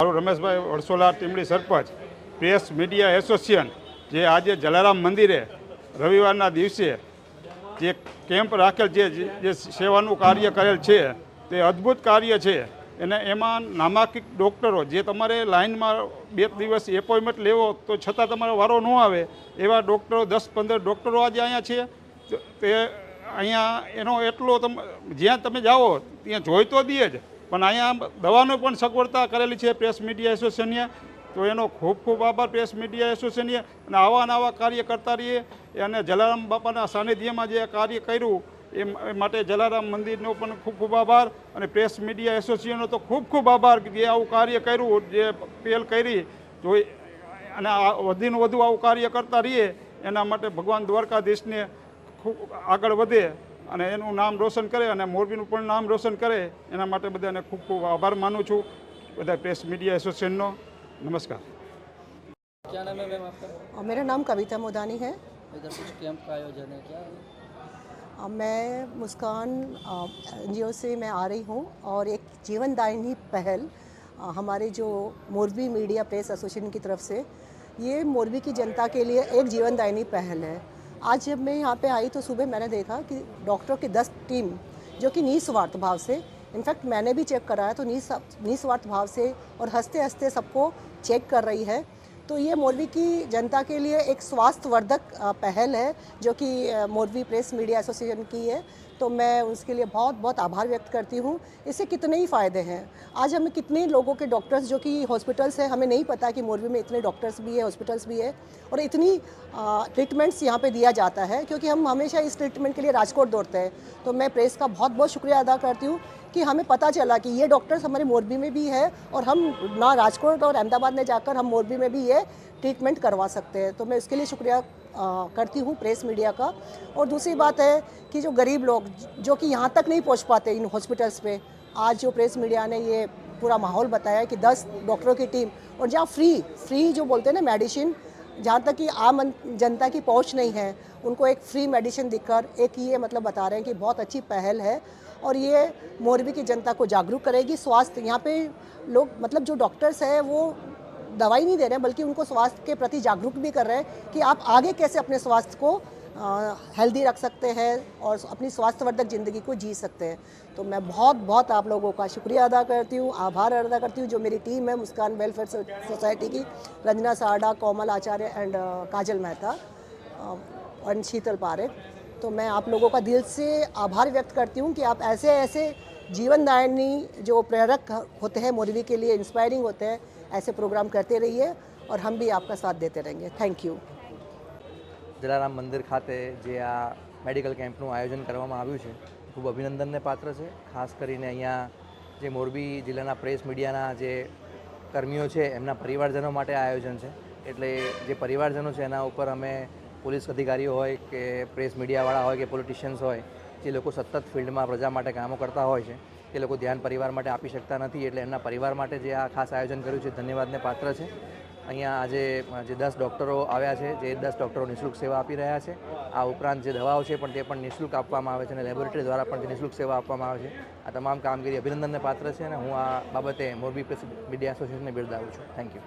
મારું Rameshbhai Vadsola Timdi sarpanch press media association જે આજે જલારામ મંદિરે રવિવારના દિવસે જે કેમ્પ રાખેલ છે જે સેવાનું કાર્ય કરેલ છે તે અદ્ભુત કાર્ય છે અને એમાં નામાંકિત ડૉક્ટરો જે તમારે લાઇનમાં બે દિવસ એપોઇન્ટમેન્ટ લેવો તો છતાં તમારો વારો ન આવે એવા ડૉક્ટરો દસ પંદર ડૉક્ટરો આજે અહીંયા છે તે અહીંયા એનો એટલો તમે જ્યાં તમે જાઓ ત્યાં જોઈ તો દે જ પણ અહીંયા દવાનો પણ સગવડતા કરેલી છે પ્રેસ મીડિયા એસોસિએશનએ તો એનો ખૂબ ખૂબ આભાર પ્રેસ મીડિયા એસોસિએશને અને આવા નવા કાર્ય કરતા રહીએ અને જલારામ બાપાના સાનિધ્યમાં જે કાર્ય કર્યું એ માટે જલારામ મંદિરનો પણ ખૂબ ખૂબ આભાર અને પ્રેસ મીડિયા એસોસિએશનનો તો ખૂબ ખૂબ આભાર જે આવું કાર્ય કર્યું જે પહેલ કરી તો અને આ વધીને વધુ આવું કાર્ય કરતા રહીએ એના માટે ભગવાન દ્વારકાધીશને ખૂબ આગળ વધે અને એનું નામ રોશન કરે અને મોરબીનું પણ નામ રોશન કરે એના માટે બધાને ખૂબ ખૂબ આભાર માનું છું બધા પ્રેસ મીડિયા એસોસિએશનનો નમસ્કાર 99 મેમ આપકા ઓ મેરા નામ કવિતા મોદાની હે આ દર્શક કેમ્પ કા આયોજન હે ક્યા હું મેં મુસ્કાન જીઓસી મે આ રહી હું ઓર એક જીવન દાયની પહેલ હમારે જો મોરબી મીડિયા પ્રેસ એસોસિએશન કી તરફ સે યે મોરબી કી જનતા કે લિયે એક જીવન દાયની પહેલ હે आज जब मैं यहाँ पे आई तो सुबह मैंने देखा कि डॉक्टरों की दस टीम जो कि निस्वार्थ भाव से इनफैक्ट मैंने भी चेक कराया तो निस्वार्थ भाव से और हंसते हंसते सबको चेक कर रही है तो ये मोरवी की जनता के लिए एक स्वास्थ्यवर्धक पहल है जो कि मोरवी प्रेस मीडिया एसोसिएशन की है तो मैं उसके लिए बहुत बहुत आभार व्यक्त करती हूँ इससे कितने ही फ़ायदे हैं आज हमें कितने लोगों के डॉक्टर्स जो कि हॉस्पिटल्स हैं हमें नहीं पता कि मोरबी में इतने डॉक्टर्स भी है हॉस्पिटल्स भी है और इतनी ट्रीटमेंट्स यहाँ पे दिया जाता है क्योंकि हम हमेशा इस ट्रीटमेंट के लिए राजकोट दौड़ते हैं तो मैं प्रेस का बहुत बहुत शुक्रिया अदा करती हूँ कि हमें पता चला कि ये डॉक्टर्स हमारे मोरबी में भी है और हम ना राजकोट और अहमदाबाद में जाकर हम मोरबी में भी ये ट्रीटमेंट करवा सकते हैं तो मैं उसके लिए शुक्रिया करती हूँ प्रेस मीडिया का और दूसरी बात है कि जो गरीब लोग जो कि यहाँ तक नहीं पहुँच पाते इन हॉस्पिटल्स पे आज जो प्रेस मीडिया ने ये पूरा माहौल बताया कि 10 डॉक्टरों की टीम और जहाँ फ्री फ्री जो बोलते हैं ना मेडिसिन जहाँ तक कि आम जनता की पहुँच नहीं है उनको एक फ्री मेडिसिन दिखकर एक ये मतलब बता रहे हैं कि बहुत अच्छी पहल है और ये मोरबी की जनता को जागरूक करेगी स्वास्थ्य यहाँ पे लोग मतलब जो डॉक्टर्स हैं वो दवाई नहीं दे रहे हैं बल्कि उनको स्वास्थ्य के प्रति जागरूक भी कर रहे हैं कि आप आगे कैसे अपने स्वास्थ्य को हेल्दी रख सकते हैं और अपनी स्वास्थ्यवर्धक ज़िंदगी को जी सकते हैं तो मैं बहुत बहुत आप लोगों का शुक्रिया अदा करती हूँ आभार अदा करती हूँ जो मेरी टीम है मुस्कान वेलफेयर सोसाइटी की रंजना साडा कोमल आचार्य एंड काजल मेहता एंड शीतल पारेख तो मैं आप लोगों का दिल से आभार व्यक्त करती हूँ कि आप ऐसे ऐसे दायनी जो प्रेरक होते हैं मोरवी के लिए इंस्पायरिंग होते हैं ऐसे प्रोग्राम करते रहिए और हम भी आपका साथ देते रहेंगे थैंक यू જલારામ મંદિર ખાતે જે આ મેડિકલ કેમ્પનું આયોજન કરવામાં આવ્યું છે ખૂબ અભિનંદનને પાત્ર છે ખાસ કરીને અહીંયા જે મોરબી જિલ્લાના પ્રેસ મીડિયાના જે કર્મીઓ છે એમના પરિવારજનો માટે આ આયોજન છે એટલે જે પરિવારજનો છે એના ઉપર અમે પોલીસ અધિકારીઓ હોય કે પ્રેસ મીડિયાવાળા હોય કે પોલિટિશિયન્સ હોય જે લોકો સતત ફિલ્ડમાં પ્રજા માટે કામો કરતા હોય છે તે લોકો ધ્યાન પરિવાર માટે આપી શકતા નથી એટલે એમના પરિવાર માટે જે આ ખાસ આયોજન કર્યું છે ધન્યવાદને પાત્ર છે અહીંયા આજે જે દસ ડૉક્ટરો આવ્યા છે જે દસ ડૉક્ટરો નિઃશુલ્ક સેવા આપી રહ્યા છે આ ઉપરાંત જે દવાઓ છે પણ તે પણ નિઃશુલ્ક આપવામાં આવે છે અને લેબોરેટરી દ્વારા પણ નિઃશુલ્ક સેવા આપવામાં આવે છે આ તમામ કામગીરી અભિનંદનને પાત્ર છે અને હું આ બાબતે મોરબી પ્રેસ મીડિયા એસોસિએશનને બિરદાવું છું થેન્ક યુ